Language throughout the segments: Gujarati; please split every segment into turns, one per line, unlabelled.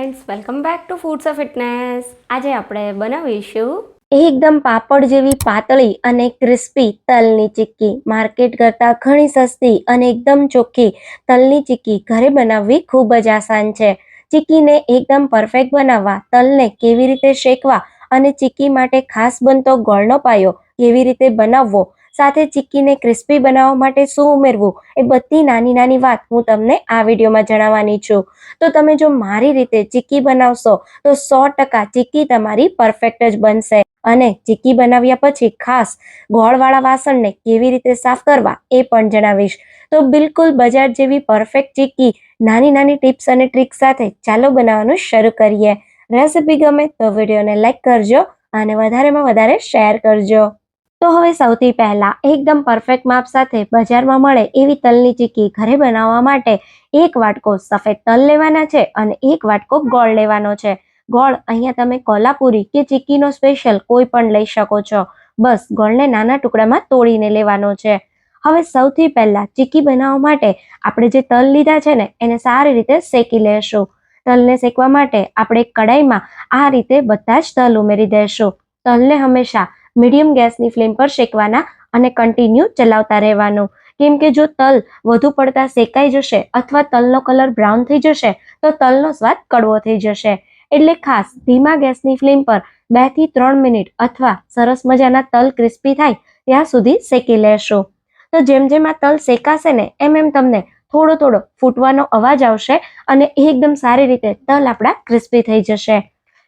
Friends welcome back to foods of fitness આજે આપણે બનાવીશું એકદમ પાપડ જેવી પાતળી અને ક્રિસ્પી તલની ચીક્કી. માર્કેટ કરતાં ઘણી સસ્તી અને એકદમ ચોખ્ખી તલની ચીક્કી ઘરે બનાવવી ખૂબ જ આસાન છે. ચીક્કીને એકદમ પરફેક્ટ બનાવવા, તલને કેવી રીતે શેકવા અને ચીક્કી માટે ખાસ બનતો ગોળનો પાયો કેવી રીતે બનાવવો સાથે ચીક્કીને ક્રિસ્પી બનાવવા માટે શું ઉમેરવું એ બધી નાની નાની વાત હું તમને આ વિડીયોમાં જણાવવાની છું. તો તમે જો મારી રીતે ચીક્કી બનાવશો, તો સો ટકા ચીક્કી તમારી પરફેક્ટ જ બનશે. અને ચીક્કી બનાવ્યા પછી ખાસ ગોળવાળા વાસણને કેવી રીતે સાફ કરવા એ પણ જણાવીશ. તો બિલકુલ બજાર જેવી પરફેક્ટ ચીક્કી નાની નાની ટિપ્સ અને ટ્રિક સાથે ચાલો બનાવવાનું શરૂ કરીએ. રેસિપી ગમે તો વિડીયોને લાઈક કરજો અને વધારેમાં વધારે શેર કરજો. તો હવે સૌથી પહેલાં એકદમ પરફેક્ટ માપ સાથે બજારમાં મળે એવી તલની ચીક્કી ઘરે બનાવવા માટે એક વાટકો સફેદ તલ લેવાના છે અને એક વાટકો ગોળ લેવાનો છે. ગોળ અહીંયા તમે કોલ્હાપુરી કે ચીક્કીનો સ્પેશિયલ કોઈ પણ લઈ શકો છો. બસ ગોળને નાના ટુકડામાં તોડીને લેવાનો છે. હવે સૌથી પહેલાં ચીક્કી બનાવવા માટે આપણે જે તલ લીધા છે ને, એને સારી રીતે શેકી લેશું. તલને શેકવા માટે આપણે કડાઈમાં આ રીતે બધા જ તલ ઉમેરી દઈશું તલને હંમેશા મીડિયમ ગેસની ફ્લેમ પર શેકવાના અને કન્ટિન્યુ ચલાવતા રહેવાનું. કેમ કે જો તલ વધુ પડતા શેકાઈ જશે અથવા તલનો કલર બ્રાઉન થઈ જશે, તો તલનો સ્વાદ કડવો થઈ જશે. એટલે ખાસ ધીમા ગેસની ફ્લેમ પર બેથી ત્રણ મિનિટ અથવા સરસ મજાના તલ ક્રિસ્પી થાય ત્યાં સુધી શેકી લેશો. તો જેમ જેમ આ તલ શેકાશે ને, એમ એમ તમને થોડો થોડો ફૂટવાનો અવાજ આવશે અને એકદમ સારી રીતે તલ આપણા ક્રિસ્પી થઈ જશે.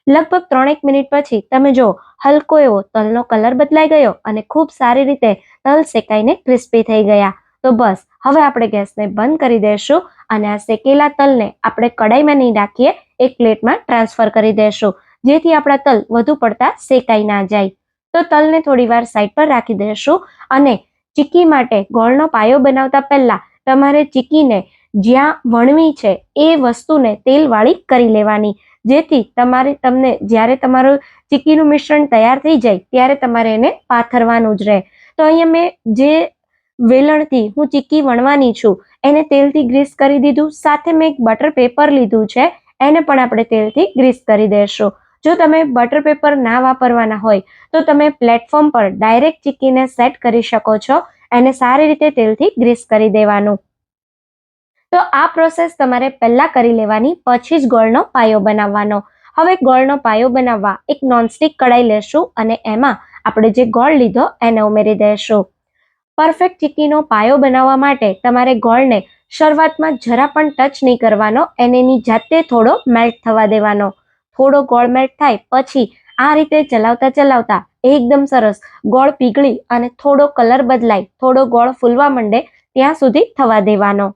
લગભગ ત્રણેક મિનિટ પછી તમે જો હલકો એવો તલનો કલર બદલાઈ ગયો અને ખૂબ સારી રીતે તલ શેકાઈને ક્રિસ્પી થઈ ગયા. તો બસ, હવે આપણે ગેસને બંધ કરી દઈશું અને આ શેકેલા તલને આપણે કડાઈમાં નહીં રાખીએ, એક પ્લેટમાં ટ્રાન્સફર કરી દઈશું જેથી આપણા તલ વધુ પડતા શેકાઈ ના જાય. તો તલને થોડીવાર સાઈડ પર રાખી દઈશું અને ચીકી માટે ગોળનો પાયો બનાવતા પહેલા તમારે ચીકીને જ્યાં વણવી છે એ વસ્તુને તેલવાળી કરી લેવાની. જેથી તમારે તમને જ્યારે તમારું ચીકીનું મિશ્રણ તૈયાર થઈ જાય ત્યારે તમારે એને પાથરવાનું જ રહે. તો અહીંયા મેં જે વેલણથી હું ચીક્કી વણવાની છું, એને તેલથી ગ્રીસ કરી દીધું, સાથે મેં એક બટર પેપર લીધું છે, એને પણ આપણે તેલથી ગ્રીસ કરી દેશું. જો તમે બટર પેપર ના વાપરવાના હોય, તો તમે પ્લેટફોર્મ પર ડાયરેક્ટ ચીક્કીને સેટ કરી શકો છો, એને સારી રીતે તેલથી ગ્રીસ કરી દેવાનું. તો આ પ્રોસેસ તમારે પહેલાં કરી લેવાની, પછી જ ગોળનો પાયો બનાવવાનો. હવે ગોળનો પાયો બનાવવા એક નોનસ્ટિક કડાઈ લેશું અને એમાં આપણે જે ગોળ લીધો એને ઉમેરી દઈશું પરફેક્ટ ચીક્કીનો પાયો બનાવવા માટે તમારે ગોળને શરૂઆતમાં જરા પણ ટચ નહીં કરવાનો, એને એની જાતે થોડો મેલ્ટ થવા દેવાનો. થોડો ગોળ મેલ્ટ થાય પછી આ રીતે ચલાવતા ચલાવતા એકદમ સરસ ગોળ પીગળી અને થોડો કલર બદલાય, થોડો ગોળ ફૂલવા માંડે ત્યાં સુધી થવા દેવાનો.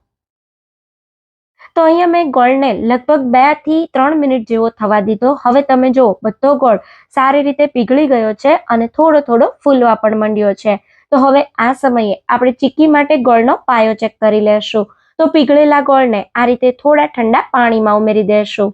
તો અહીંયા મેં ગોળને લગભગ બેથી ત્રણ મિનિટ જેવો થવા દીધો. હવે તમે જુઓ, બધો ગોળ સારી રીતે પીગળી ગયો છે અને થોડો થોડો ફૂલવા પણ માંડ્યો છે. તો હવે આ સમયે આપણે ચીકી માટે ગોળનો પાયો ચેક કરી લેશું. તો પીગળેલા ગોળને આ રીતે થોડા ઠંડા પાણીમાં ઉમેરી દેશું.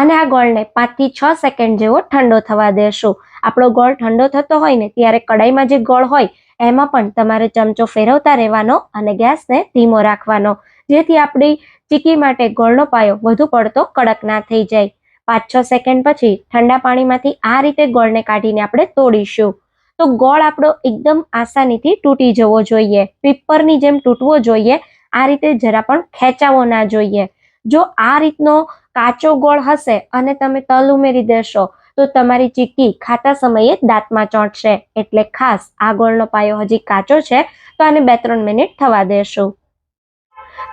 અને આ ગોળને પાંચથી છ સેકન્ડ જેવો ઠંડો થવા દેશું. આપણો ગોળ ઠંડો થતો હોય ને ત્યારે કડાઈમાં જે ગોળ હોય, એમાં પણ તમારે ચમચો ફેરવતા રહેવાનો અને ગેસને ધીમો રાખવાનો. જેથી આપણી ચીકી માટે ગોળનો પાયો વધુ પડતો કડક ના થઈ જાય. પાંચ છ સેકન્ડ પછી ઠંડા પાણીમાંથી આ રીતે ગોળને કાઢીને આપણે તોડીશું. તો ગોળ આપણો એકદમ આસાનીથી તૂટી જવો જોઈએ. પીપરની જેમ તૂટવો જોઈએ. આ રીતે જરા પણ ખેંચાવો ના જોઈએ. જો આ રીતનો કાચો ગોળ હશે અને તમે તલ ઉમેરી દેશો, તો તમારી ચીક્કી ખાતા સમયે દાંતમાં ચોંટશે. એટલે ખાસ આ ગોળનો પાયો હજી કાચો છે, તો આને બે ત્રણ મિનિટ થવા દેશું.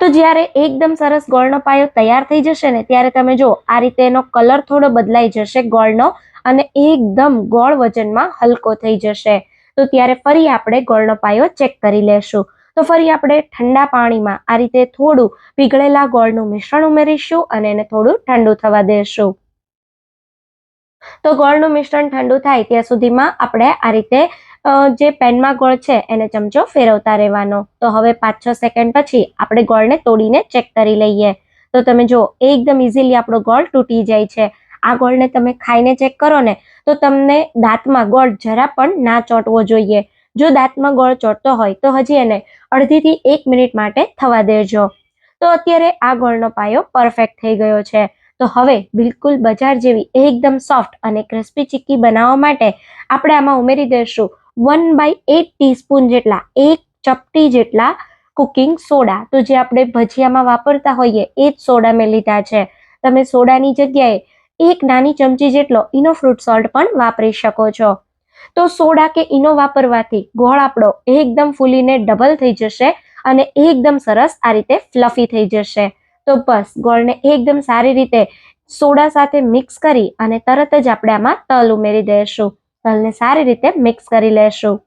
તો જ્યારે એકદમ સરસ ગોળનો પાયો તૈયાર થઈ જશે ને, ત્યારે તમે જો આ રીતે એનો કલર થોડો બદલાઈ જશે ગોળનો અને એકદમ ગોળ વજનમાં હલકો થઈ જશે. તો ત્યારે ફરી આપણે ગોળનો પાયો ચેક કરી લેશું. તો ફરી આપણે ઠંડા પાણીમાં આ રીતે થોડું પીગળેલા ગોળનું મિશ્રણ ઉમેરીશું અને એને થોડું ઠંડુ થવા દેશું. તો ગોળનું મિશ્રણ ઠંડુ થાય ત્યાં સુધીમાં આપણે આ રીતે જે પેનમાં ગોળ છે, એને ચમચો ફેરવતા રહેવાનો. તો હવે પાંચ છ સેકન્ડ પછી આપણે ગોળને તોડીને ચેક કરી લઈએ. તો તમે જો એકદમ ઇઝીલી આપણો ગોળ તૂટી જાય છે. આ ગોળને તમે ખાઈને ચેક કરો ને, તો તમને દાંતમાં ગોળ જરા પણ ના ચોંટવો જોઈએ. જો દાંતમાં ગોળ ચોંટતો હોય, તો હજી એને અડધીથી એક મિનિટ માટે થવા દેજો. તો અત્યારે આ ગોળનો પાયો પરફેક્ટ થઈ ગયો છે. તો હવે બિલકુલ બજાર જેવી એકદમ સોફ્ટ અને ક્રિસ્પી ચીક્કી બનાવવા માટે આપણે આમાં ઉમેરી દઈશું વન બાય એટ ટીસ્પૂન જેટલા, એક ચપટી જેટલા કુકિંગ સોડા. તો જે આપણે ભજીયામાં વાપરતા હોઈએ એ જ સોડા મેં લીધા છે. તમે સોડાની જગ્યાએ એક નાની ચમચી જેટલો ઇનો ફ્રૂટ સોલ્ટ પણ વાપરી શકો છો. તો સોડા કે ઇનો વાપરવાથી ગોળ આપણો એકદમ ફૂલીને ડબલ થઈ જશે અને એકદમ સરસ આ રીતે ફ્લફી થઈ જશે. તો બસ, ગોળને એકદમ સારી રીતે સોડા સાથે મિક્સ કરી અને તરત જ આપણે આમાં તલ ઉમેરી દઈશું. તલને સારી રીતે મિક્સ કરી લેશું.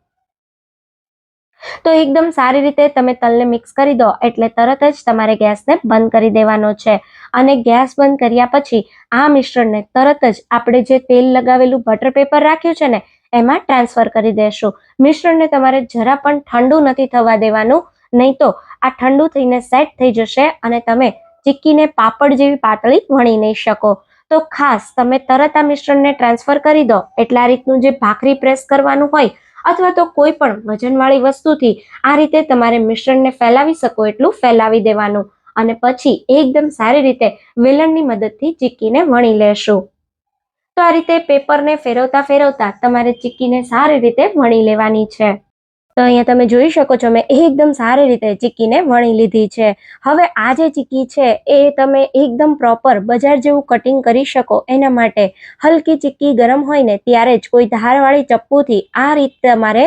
તો એકદમ સારી રીતે તમે તલને મિક્સ કરી દો, એટલે તરત જ તમારે ગેસને બંધ કરી દેવાનો છે. અને ગેસ બંધ કર્યા પછી આ મિશ્રણને તરત જ આપણે જે તેલ લગાવેલું બટર પેપર રાખ્યું છે ને, એમાં ટ્રાન્સફર કરી દેશું. મિશ્રણને તમારે જરા પણ ઠંડુ નથી થવા દેવાનું, નહીં તો આ ઠંડુ થઈને સેટ થઈ જશે અને તમે ચીક્કીને પાપડ જેવી પાતળી વણી નહીં શકો. તો ખાસ તમે તરત આ મિશ્રણને ટ્રાન્સફર કરી દો. એટલે આ રીતનું જે ભાખરી પ્રેસ કરવાનું હોય અથવા તો કોઈ પણ વજનવાળી વસ્તુથી આ રીતે તમારે મિશ્રણને ફેલાવી શકો એટલું ફેલાવી દેવાનું. અને પછી એકદમ સારી રીતે વેલણની મદદથી ચીક્કીને વણી લેશું. તો આ રીતે પેપરને ફેરવતા ફેરવતા તમારે ચીક્કીને સારી રીતે વણી લેવાની છે. તો અહીંયા તમે જોઈ શકો છો, મેં એકદમ સારી રીતે ચીક્કીને વણી લીધી છે. હવે આ જે ચીક્કી છે, એ તમે એકદમ પ્રોપર બજાર જેવું કટિંગ કરી શકો એના માટે. હલકી ચીક્કી ગરમ હોય ને ત્યારે જ કોઈ ધારવાળી ચપ્પુથી આ રીતે તમારે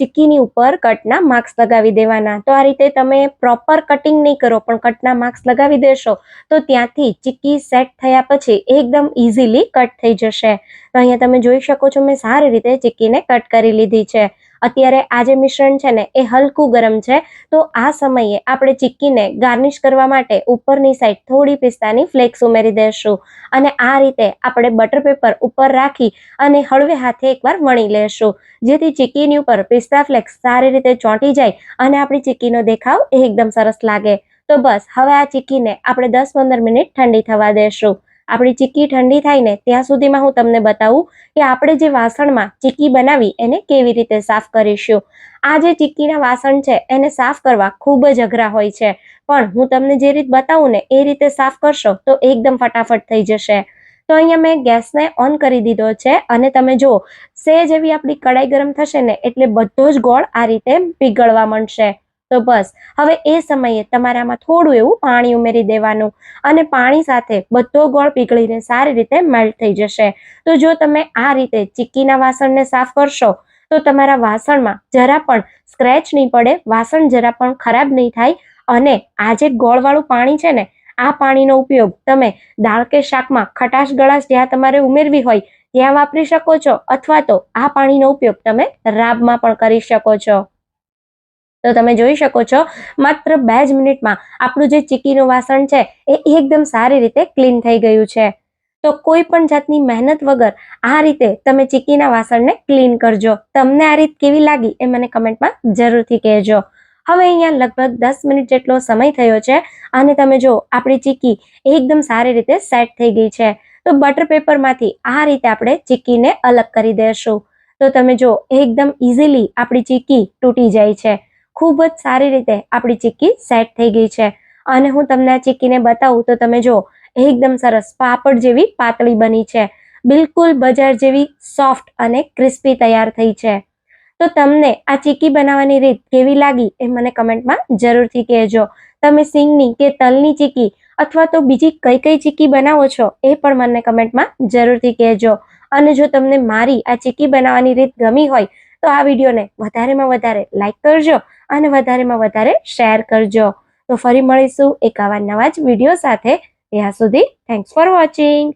ચીક્કીની ઉપર કટના માર્ક્સ લગાવી દેવાના. તો આ રીતે તમે પ્રોપર કટિંગ નહીં કરો, પણ કટના માર્ક્સ લગાવી દેશો, તો ત્યાંથી ચીક્કી સેટ થયા પછી એકદમ ઇઝીલી કટ થઈ જશે. તો અહીંયા તમે જોઈ શકો છો, મેં સારી રીતે ચીક્કીને કટ કરી લીધી છે. અત્યારે આ જે મિશ્રણ છે ને, એ હલકું ગરમ છે. તો આ સમયે આપણે ચીક્કીને ગાર્નિશ કરવા માટે ઉપરની સાઈડ થોડી પિસ્તાની ફ્લેક્સ ઉમેરી દઈશું અને આ રીતે આપણે બટર પેપર ઉપર રાખી અને હળવે હાથે એકવાર વણી લેશું. જેથી ચીક્કીની ઉપર પિસ્તા ફ્લેક્સ સારી રીતે ચોંટી જાય અને આપણી ચીક્કીનો દેખાવ એકદમ સરસ લાગે. તો બસ, હવે આ ચીક્કીને આપણે દસ પંદર મિનિટ ઠંડી થવા દેશું. આપણી ચીક્કી ઠંડી થાય ને ત્યાં સુધીમાં હું તમને બતાવું કે આપણે જે વાસણમાં ચીક્કી બનાવી એને કેવી રીતે સાફ કરીશું. આ જે ચીક્કીના વાસણ છે એને સાફ કરવા ખૂબ જ અઘરા હોય છે. પણ હું તમને જે રીત બતાવું ને એ રીતે સાફ કરશો તો એકદમ ફટાફટ થઈ જશે. તો અહીંયા મેં ગેસને ઓન કરી દીધો છે અને તમે જુઓ, સેજ એવી આપણી કડાઈ ગરમ થશે ને એટલે બધો જ ગોળ આ રીતે પીગળવા માંડશે. તો બસ. હવે એ સમયે તમારામાં થોડું એવું પાણી ઉમેરી દેવાનું અને પાણી સાથે બધો ગોળ પીગળીને સારી રીતે મેલ્ટ થઈ જશે. તો જો તમે આ રીતે ચીક્કીના વાસણને સાફ કરશો, તો તમારા વાસણમાં જરા પણ સ્ક્રેચ નહીં પડે, વાસણ જરા પણ ખરાબ નહીં થાય અને આ જે ગોળવાળું પાણી છે ને, આ પાણીનો ઉપયોગ તમે દાળ કે શાકમાં ખટાશ ગળાશ જ્યાં તમારે ઉમેરવી હોય, ત્યાં વાપરી શકો છો અથવા તો આ પાણીનો ઉપયોગ તમે રાબમાં પણ કરી શકો છો. તો તમે જોઈ શકો છો, માત્ર બે જ મિનિટમાં આપણું જે ચીકીનું વાસણ છે એ એકદમ સારી રીતે ક્લીન થઈ ગયું છે. તો કોઈ પણ જાતની મહેનત વગર આ રીતે તમે ચીકીના વાસણને ક્લીન કરજો. તમને આ રીત કેવી લાગી એ મને કમેન્ટમાં જરૂરથી કહેજો. હવે અહીંયા લગભગ દસ મિનિટ જેટલો સમય થયો છે અને તમે જો આપણી ચીકી એકદમ સારી રીતે સેટ થઈ ગઈ છે. તો બટર પેપરમાંથી આ રીતે આપણે ચીકીને અલગ કરી દેશું. તો તમે જો એકદમ ઇઝીલી આપણી ચીકી તૂટી જાય છે. ખૂબ જ સારી રીતે આપણી ચીક્કી સેટ થઈ ગઈ છે. અને હું તમને આ ચીક્કીને બતાવું તો તમે જો એકદમ સરસ પાપડ જેવી પાતળી બની છે. બિલકુલ બજાર જેવી સોફ્ટ અને ક્રિસ્પી તૈયાર થઈ છે. તો તમને આ ચીક્કી બનાવવાની રીત કેવી લાગી એ મને કમેન્ટમાં જરૂરથી કહેજો. તમે સિંગની કે તલની ચીક્કી અથવા તો બીજી કઈ કઈ ચીક્કી બનાવો છો એ પણ મને કમેન્ટમાં જરૂરથી કહેજો. અને જો તમને મારી આ ચીક્કી બનાવવાની રીત ગમી હોય તો આ વિડીયોને વધારેમાં વધારે લાઈક કરજો અને વધારેમાં વધારે શેર કરજો. તો ફરી મળીશું એક આવા નવા જ વીડિયો સાથે. ત્યાં સુધી થેન્ક્સ ફોર વોચિંગ